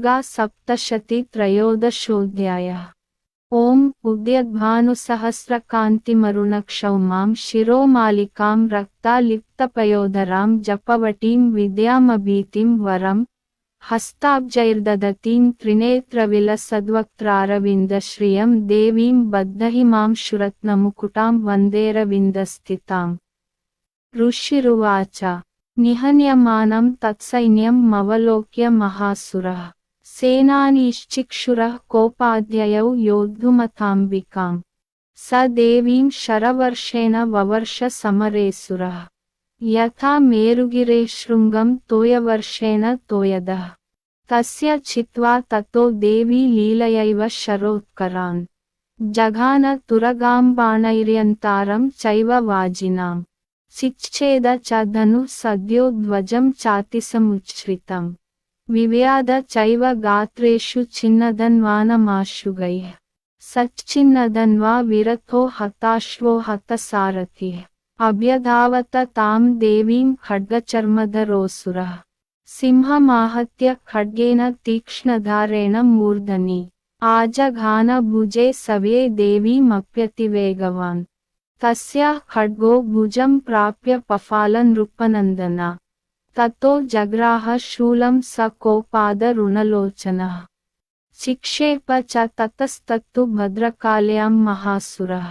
दुर्गा सप्तशती त्रयोदशोऽध्यायः। ॐ उद्यद्भानुसहस्रकान्तिमरुणक्षौमां शिरोमालिकां रक्तालिप्तपयोधरां जपवटीं विद्यामभीतिं वरं हस्ताब्जैर्दधतीं त्रिनेत्रविलसद्वक्त्रारविन्दश्रियं देवीं बद्धहिमां शुरत्नमुकुटां वन्देरविन्दस्थिताम्। ऋषिरुवाच। निहन्यमानं तत्सैन्यं मवलोक्य महासुरः सेनानीश्चिक्षुरः कोपाद्ययौ योद्धुमताम्बिकाम् स देवीं शरवर्षेण ववर्ष समरेसुरः यथा मेरुगिरे शृङ्गं तोयवर्षेण तोयदः तस्य छित्त्वा ततो देवी लीलयैव शरोत्करान् जघान तुरगाम्बाणैर्यन्तारं चैव वाजिनाम् चिच्छेद च धनु सद्यो ध्वजं चातिसमुच्छ्रितम् ವಿವ್ಯಾದ ಚೈವ ಗಾತ್ರೇಷು ಚಿನ್ನದನ್ವಾನಮಾಶುಗೈ ಸಚ್ಚಿನ್ನದನ್ವಾ ವಿರಥೋ ಹತಾಶ್ವೋ ಹತಸಾರಥಿ. ಅಭ್ಯಧಾವತ ತಾಂ ದೇವೀಂ ಖಡ್ಗಚರ್ಮಧರೋಸುರ ಸಿಂಹ ಮಾಹತ್ಯ ಖಡ್ಗೇನ ತೀಕ್ಷ್ಣಧಾರೇಣ ಮೂರ್ಧನಿ. ಆಜಘಾನ ಭುಜೆ ಸವ್ಯೆ ದೇವೀಮಪ್ಯತಿವೇಗವಾನ್ ತಸ್ಯ ಖಡ್ಗೋ ಭುಜಂ ಪ್ರಾಪ್ಯ ಪಫಾಲನೃಪನಂದನ ततो जग्राह शूलं स कोपादरुणलोचनः चिक्षेप च ततस्तत्तु भद्रकाल्यां महासुरः।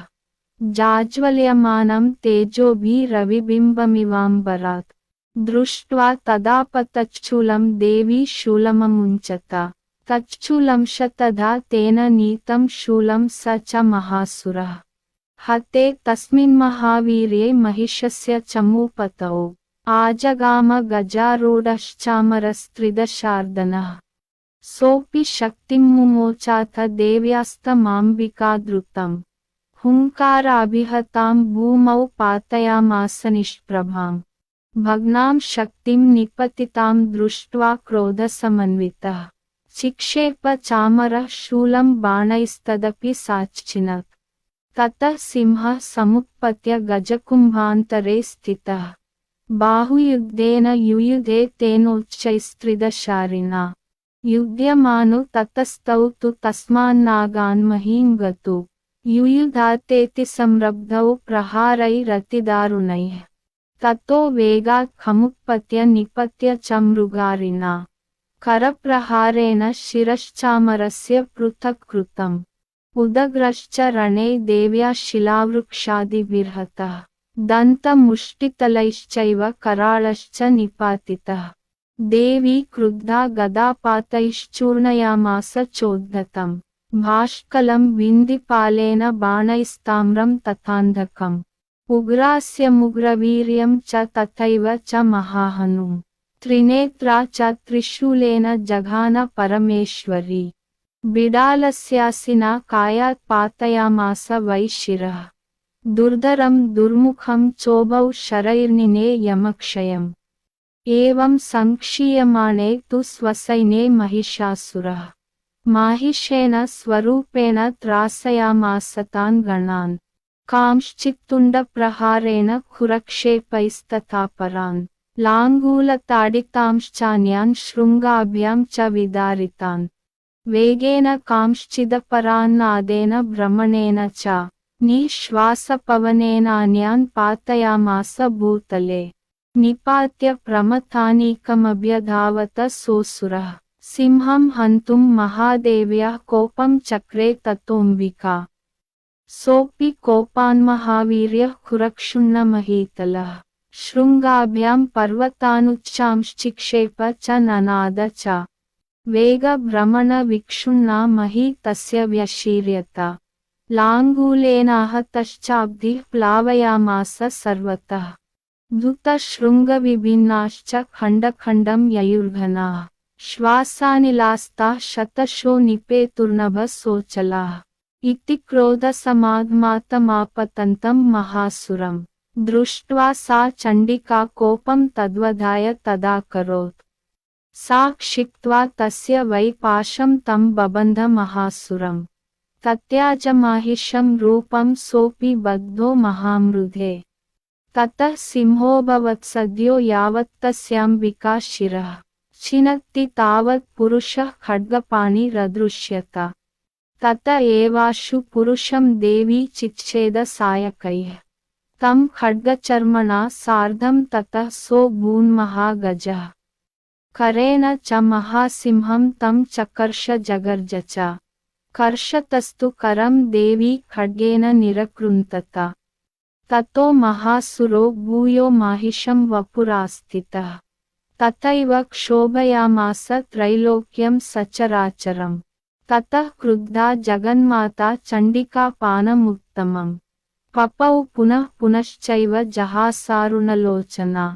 जाज्वल्यमानं तेजोभिरविबिम्बमिवाम्बरात् दृष्ट्वा तदापतच्छूलं देवी शूलममुञ्चता। तच्छूलंश तदा तेन नीतं शूलं स च महासुरः। हते तस्मिन्महावीर्ये महिषस्य चमूपतौ। आजगाम गजारूढश्चामरस्त्रिदशार्दनः। सोऽपि शक्तिं मुमोचाथ देव्यास्तमाम्बिकादृतम् हुङ्काराभिहतां भूमौ पातयामास निष्प्रभाम् भग्नां शक्तिं निपतितां दृष्ट्वा क्रोधसमन्वितः। चिक्षेप चामरः शूलं बाणैस्तदपि साच्चिनत् ततः सिंहः समुत्पत्य गजकुम्भान्तरे स्थितः। ಬಾಹುಯುದ್ಧೇನ ಯುಯುಧೇ ತೇನೋಚ್ಚೈಸ್ತ್ರಿದಶಾರಿಣ ಯುಧ್ಯಮಾನು ತತಸ್ತೌ ತು ತಸ್ಮಾನ್ನಾಗಾನ್ ಮಹೀಂ ಗತು ಯುಯುಧಾತೇತಿ ಸಂರಬ್ಧೌ ಪ್ರಹಾರೈರತಿದಾರುಣೈಃ ತತೋ ವೇಗಾತ್ ಖಮುತ್ಪತ್ಯ ನಿಪತ್ಯ ಚ ಮೃಗಾರಿಣ ಕರಪ್ರಹಾರೇಣ ಶಿರಶ್ಚಾಮರಸ್ಯ ಪೃಥಕ್ ಕೃತಂ ಉದಗ್ರಶ್ಚ ರಣೇ ದೇವ್ಯಾ ಶಿಲಾವೃಕ್ಷಾದಿರ್ಹತಃ దంతముష్టితలైశ్చైవ కరాళశ్చ నిపాతితః దేవి క్రుద్ధా గదాపాతైశ్చూర్ణయామాస చోద్ధతం భాష్కలం విందిపాలేన బాణైస్తామ్రం తథాంధకం ఉగ్రాస్యముగ్రవీర్యం చ తథైవ చ మహాహనుం త్రినేత్రా చ త్రిశూలేన జఘాన పరమేశ్వరి బిడాలస్యాసినా కాయాత్ పాతయామాస వై శిరः दुर्धरं दुर्मुखं चोभौ शरैर्निने यमक्षयम् एवं सङ्क्षीयमाणे तु स्वसैन्ये महिषासुरः माहिषेण स्वरूपेण त्रासयामास तान् गणान् कांश्चित्तुण्डप्रहारेण खुरक्षेपैस्तथा परान् लाङ्गूलताडितांश्चान्यान् शृङ्गाभ्यां च विदारितान् वेगेन कांश्चिदपरान्नादेन भ्रमणेन च निःश्वासपवनेनान्यान् पातयामास भूतले। निपात्य प्रमथानीकमभ्यधावत सोऽसुरः। सिंहं हन्तुं महादेव्याः कोपं चक्रे ततोऽम्बिका। सोऽपि कोपान्महावीर्यः खुरक्षुण्णमहीतलः। शृङ्गाभ्यां पर्वतानुच्चांश्चिक्षेप च ननाद च। वेगभ्रमणविक्षुण्णा मही तस्य व्यशीर्यता। लाङ्गूलेनाहतश्चाब्धिः प्लावयामास सर्वतः खण्डखण्डं ययुर्घनाः। श्वासानिलास्ताः शतशो निपेतुर्नभः सोचलाः इति क्रोधसमाध्मातमापतन्तं महासुरम् दृष्ट्वा सा चण्डिका कोपं तद्वधाय तदाकरोत्। सा क्षिप्त्वा तस्य वै पाशं तं बबन्ध महासुरम्। तत्याजमाहिषं रूपं सोऽपि बद्धो महामृधे। ततः सिंहोऽभवत् सद्यो यावत्तस्याम्बिका शिरः। छिनत्ति तावत् पुरुषः खड्गपाणिरदृश्यत तत एवाशु पुरुषं देवी चिच्छेदसायकैः तं खड्गचर्मणा सार्धं ततः सोऽभून्महागजः करेण च महासिंहं तं चकर्ष जगर्ज च कर्षतस्तु करं देवी खड्गेन निरकृन्तत ततो महासुरो भूयो माहिषं वपुरास्थितः तथैव क्षोभयामास त्रैलोक्यं सचराचरम् ततः क्रुद्धा जगन्माता चण्डिकापानमुत्तमम् पपौ पुनः पुनश्चैव जहासारुणलोचना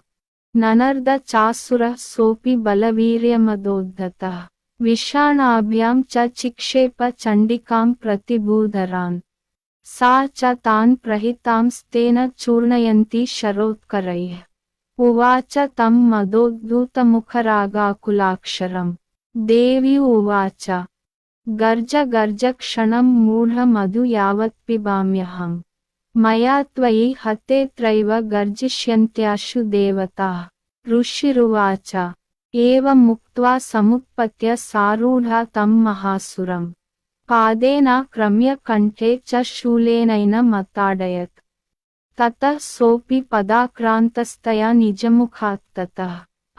ननर्द चासुरः सोऽपि बलवीर्यमदोद्धतः विषाणाभ्यां च चिक्षेप चण्डिकां प्रतिभूधरान् सा च तान् प्रहितांस्तेन चूर्णयन्ती शरोत्करैः। उवाच तं मदोद्धूतमुखरागाकुलाक्षरम् देवी उवाच, गर्ज गर्ज क्षणं मूढमधु यावत्पिबाम्यहम् मया त्वयि हतेऽत्रैव गर्जिष्यन्त्याशु देवताः। ऋषिरुवाच ఏవం ముక్త్వా సముత్పత్య సారూఢ తం మహాసురం. పాదేన క్రమ్య కంఠే చ శూలేనైన మతాడయత్ తత సోపి పదాక్రాంతస్తయా నిజముఖాత్తత.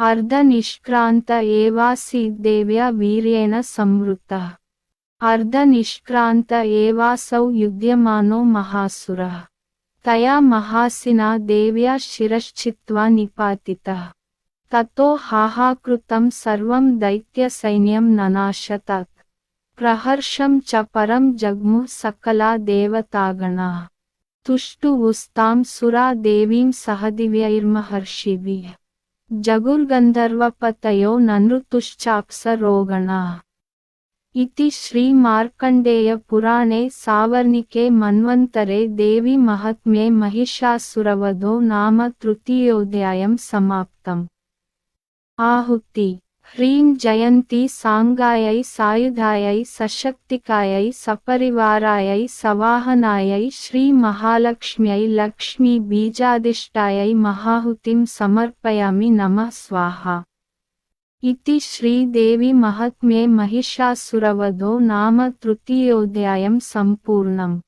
అర్ధనిష్క్రాంత ఏవాసీద్దేవ్య వీర్యేణ సంవృత్త అర్ధనిష్క్రాంత ఏవాసౌ యుధ్యమానో మహాసుర. తయా మహాసినా దేవ్యా శిరశ్చిత్వా నిపాతిత. ತಥೋ ಹಾಹಾಕೃತಂ ಸರ್ವಂ ದೈತ್ಯ ಸೈನ್ಯಂ ನನಾಶತ ಪ್ರಹರ್ಷಂ ಚ ಪರಂ ಜಗ್ಮು ಸಕಲಾ ದೇವತಾಗಣ. ತುಷ್ಟು ಉಸ್ತಾಂ ಸುರಾ ದೇವೀಂ ಸಹದಿವ್ಯೈರ್ಮಹರ್ಷಿವಿ ಜಗುರ್ಗಂಧರ್ವಪತಯೋ ನನೃತುಶ್ಚಾಪ್ಸರೋಗಣ ಇತಿ ಶ್ರೀಮಾರ್ಕಂಡೇಯಪುರಾಣೇ ಸಾವರ್ಣಿಕೆ ಮನ್ವಂತರೆ ದೇವಿ ಮಹಾತ್ಮ್ಯೆ ಮಹಿಷಾಸುರವಧೋ ನಾಮ ತೃತೀಯೋಧ್ಯಾಯಂ ಸಮಾಪ್ತಂ. आहुति ह्रीं जयन्ती साङ्गायै सायुधायै सशक्तिकायै सपरिवारायै सवाहनायै श्रीमहालक्ष्म्यै लक्ष्मीबीजादिष्टायै महाहुतिं समर्पयामि नमः स्वाहा इति श्रीदेवी महात्म्ये महिषासुरवधो नाम तृतीयोऽध्यायं सम्पूर्णम्